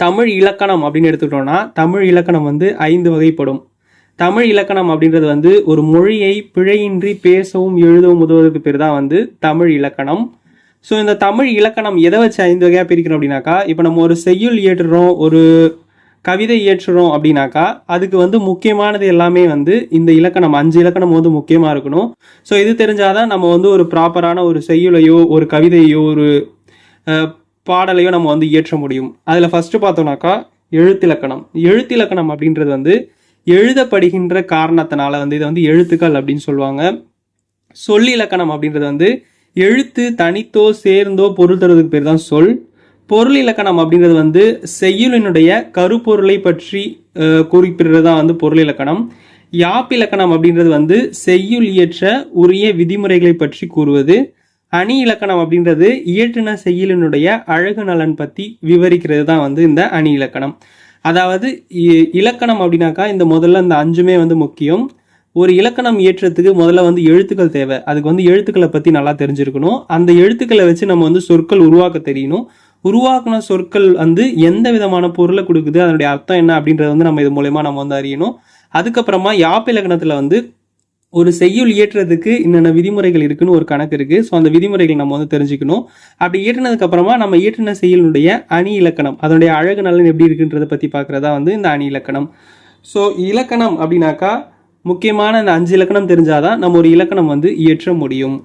தமிழ் இலக்கணம் அப்படின்னு எடுத்துக்கிட்டோம்னா தமிழ் இலக்கணம் வந்து ஐந்து வகைப்படும். தமிழ் இலக்கணம் அப்படின்றது வந்து ஒரு மொழியை பிழையின்றி பேசவும் எழுதவும் உதவுவதற்கு பேர் தான் வந்து தமிழ் இலக்கணம். ஸோ இந்த தமிழ் இலக்கணம் எதை வச்சு ஐந்து வகையாக பிரிக்கிறோம் அப்படின்னாக்கா இப்போ நம்ம ஒரு செய்யுள் இயற்றுறோம் ஒரு கவிதை இயற்றுறோம் அப்படின்னாக்கா அதுக்கு வந்து முக்கியமானது எல்லாமே வந்து இந்த இலக்கணம் அஞ்சு இலக்கணம் வந்து முக்கியமாக இருக்கணும். ஸோ இது தெரிஞ்சாதான் நம்ம வந்து ஒரு ப்ராப்பரான ஒரு செய்யுளையோ ஒரு கவிதையோ ஒரு பாடலையும் நம்ம வந்து இயற்ற முடியும். அதில் ஃபஸ்ட்டு பார்த்தோம்னாக்கா எழுத்திலக்கணம். எழுத்திலக்கணம் அப்படின்றது வந்து எழுதப்படுகின்ற காரணத்தினால வந்து இதை வந்து எழுத்துக்கள் அப்படின்னு சொல்லுவாங்க. சொல்லிலக்கணம் அப்படின்றது வந்து எழுத்து தனித்தோ சேர்ந்தோ பொருள் தருவதுக்கு பேர் தான் சொல். பொருள் இலக்கணம் அப்படின்றது வந்து செய்யுளினுடைய கருப்பொருளை பற்றி குறிப்பிடுறது தான் வந்து பொருள் இலக்கணம் யாப்பிலக்கணம் அப்படின்றது வந்து செய்யுள் இயற்ற உரிய விதிமுறைகளை பற்றி கூறுவது. அணி இலக்கணம் அப்படின்றது இயற்றின செய்யுளினுடைய அழகு நலன் பற்றி விவரிக்கிறது தான் வந்து இந்த அணி இலக்கணம். அதாவது இ- இலக்கணம் அப்படின்னாக்கா இந்த முதல்ல இந்த அஞ்சுமே வந்து முக்கியம். ஒரு இலக்கணம் இயற்றத்துக்கு முதல்ல வந்து எழுத்துக்கள் தேவை. அதுக்கு வந்து எழுத்துக்களை பற்றி நல்லா தெரிஞ்சிருக்கணும். அந்த எழுத்துக்களை வச்சு நம்ம வந்து சொற்கள் உருவாக்க தெரியணும். உருவாக்கின சொற்கள் வந்து எந்த விதமான பொருளை கொடுக்குது அதனுடைய அர்த்தம் என்ன அப்படின்றத வந்து நம்ம இது மூலயமா நம்ம வந்து அறியணும். அதுக்கப்புறமா யாப்பு இலக்கணத்தில் வந்து ஒரு செய்யுள் இயற்றுறதுக்கு என்னென்ன விதிமுறைகள் இருக்குன்னு ஒரு கணக்கு இருக்கு. ஸோ அந்த விதிமுறைகள் நம்ம வந்து தெரிஞ்சுக்கணும். அப்படி இயற்றினதுக்கு அப்புறமா நம்ம இயற்றின செய்யுளுடைய அணி இலக்கணம் அதனுடைய அழகு நலன் எப்படி இருக்குன்றதை பற்றி பார்க்குறதா வந்து இந்த அணி இலக்கணம். ஸோ இலக்கணம் அப்படின்னாக்கா முக்கியமான இந்த அஞ்சு இலக்கணம் தெரிஞ்சாதான் நம்ம ஒரு இலக்கணம் வந்து இயற்ற முடியும்.